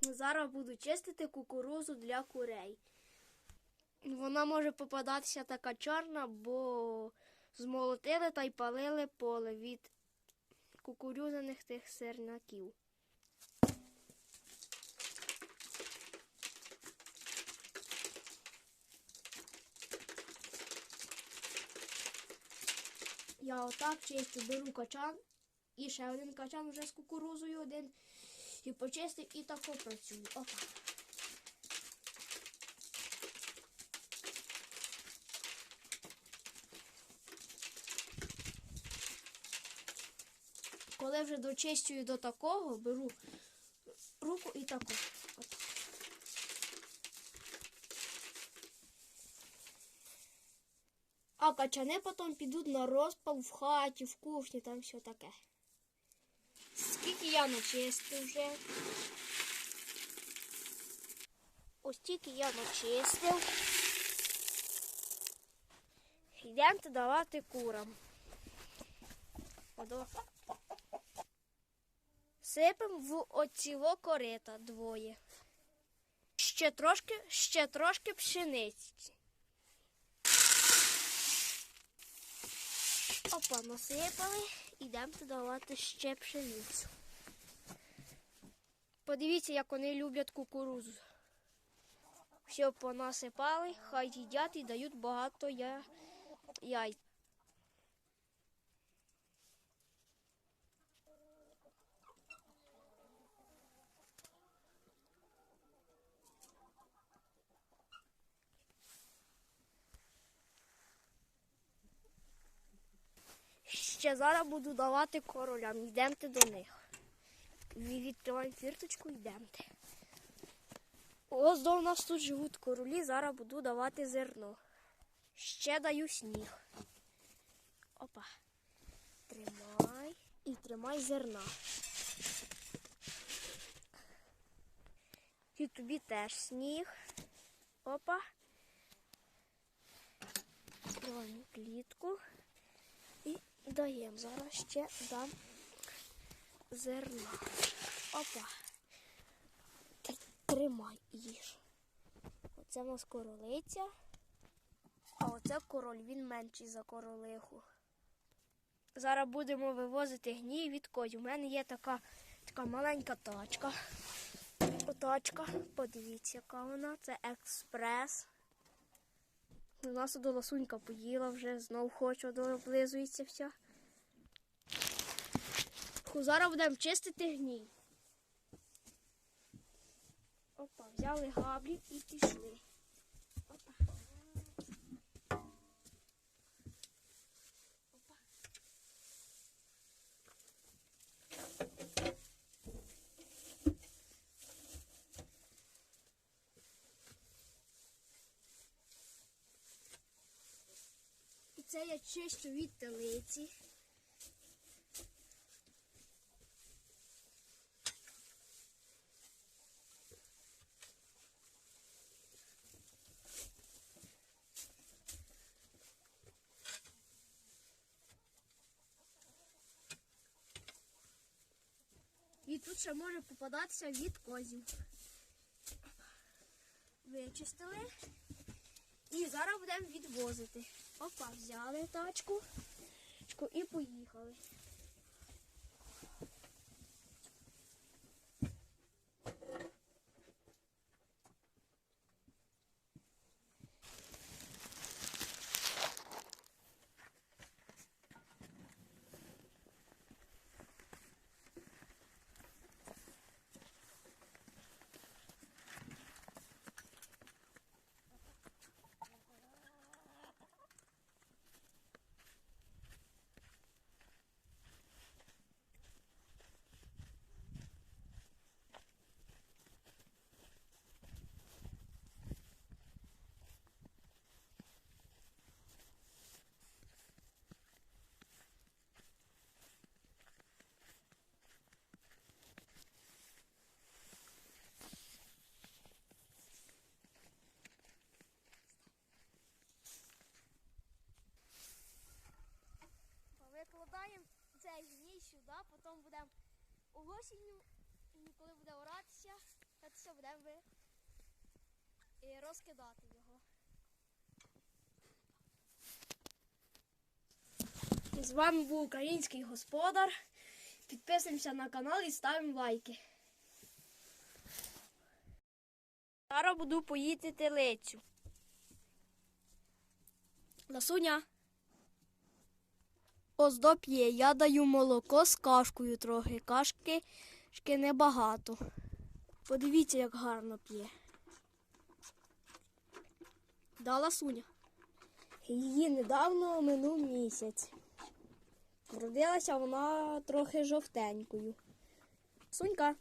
Зараз буду чистити кукурузу для курей. Вона може попадатися така чорна, бо змолотили та й палили поле від кукурузяних тих сирнаків. Я отак чистю, беру качан і ще один качан вже з кукурузою один. І почистив і тако працюю. Опа. Коли вже дочистюю до такого, беру руку і тако. От. А качани потім підуть на розпал в хаті, в кухні, там все таке. Я начистив вже. Ось тільки я начистив. Йдемо давати курам. Сипемо в оціво корита двоє. Ще трошки, ще трошки пшениці. Опа, насипали. Ідемо давати ще пшеницю. Подивіться, як вони люблять кукурузу. Все понасипали, хай їдять і дають багато я... яй. Ще зараз буду давати королям. Йдемте до них. Ві- Відкриваємо фірточку, йдемте. Ось до нас тут живуть королі, зараз буду давати зерно. Ще даю сніг. Опа. Тримай і тримай зерна. І тобі теж сніг. Опа. Відкриваємо клітку. І даємо. Зараз ще дам зерна. Опа. Тримай їж. Оце у нас королиця. А оце король, він менший за королиху. Зараз будемо вивозити гній від козів. У мене є така, така маленька тачка. Тачка. Подивіться, яка вона. Це експрес. У нас тут ласунька поїла вже, знов хоче, облизується вся. Ху, Зараз будемо чистити гній. Опа, взяли габлі і пішли. Опа. Опа. І це я чищу від телиці. І тут ще може попадатися від козів. Вичистили. І зараз будемо відвозити. Опа, взяли тачку і поїхали. Сюди, потім будемо осінню, і коли буде оратися, та будемо ви... і розкидати його. З вами був український господар. Підписуємося на канал і ставимо лайки. Зараз буду поїти телецю. Ласуня. Оздоб є. Я даю молоко з кашкою трохи. Кашки шки небагато. Подивіться, як гарно п'є. Да, Ласуня. Її недавно минув місяць. Родилася вона трохи жовтенькою. Сунька,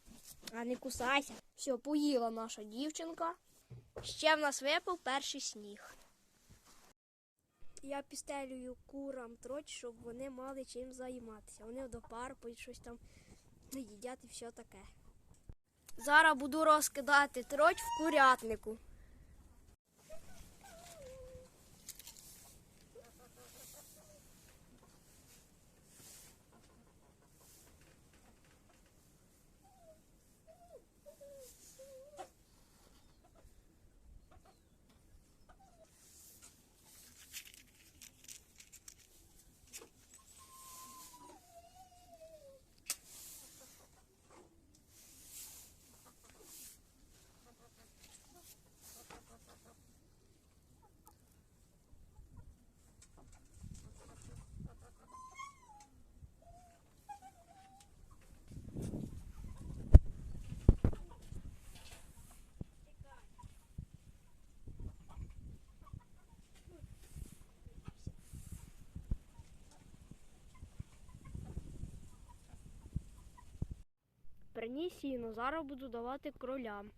а не кусайся. Все, поїла наша дівчинка. Ще в нас випав перший сніг. Я пістелюю курам троч, щоб вони мали чим займатися. Вони до парку щось там їдять і все таке. Зараз буду розкидати троч в курятнику. Приніс сіно, зараз буду давати кролям.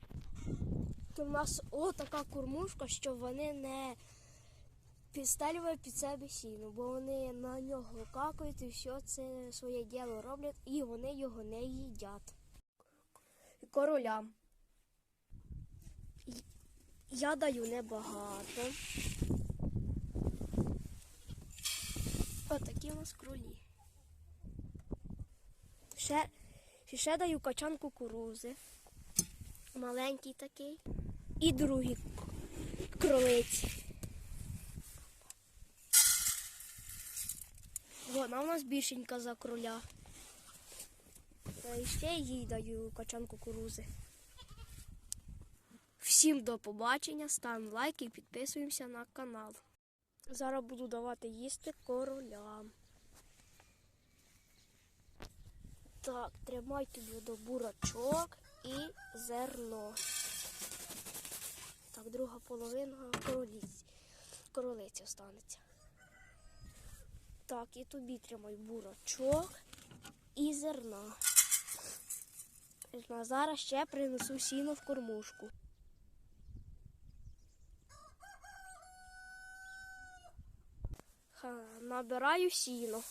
В нас о така кормушка, що вони не підстелюють під себе сіно, бо вони на нього какають і все це своє діло роблять, і вони його не їдять. Королям. Я даю небагато. Отакі у нас кролі. Ще, ще даю качан кукурузи. Маленький такий. І другі кролиці. Вона у нас більшенька за кроля. Та і ще їй даю качан кукурузи. Всім до побачення, ставимо лайк і підписуємося на канал. Зараз буду давати їсти королям. Так, тримай тобі до бурачок і зерно. Так, друга половина королиці, королиці останеться. Так, і тобі тримай бурачок і зерна. А зараз ще принесу сіно в кормушку. Ха, набираю сіно.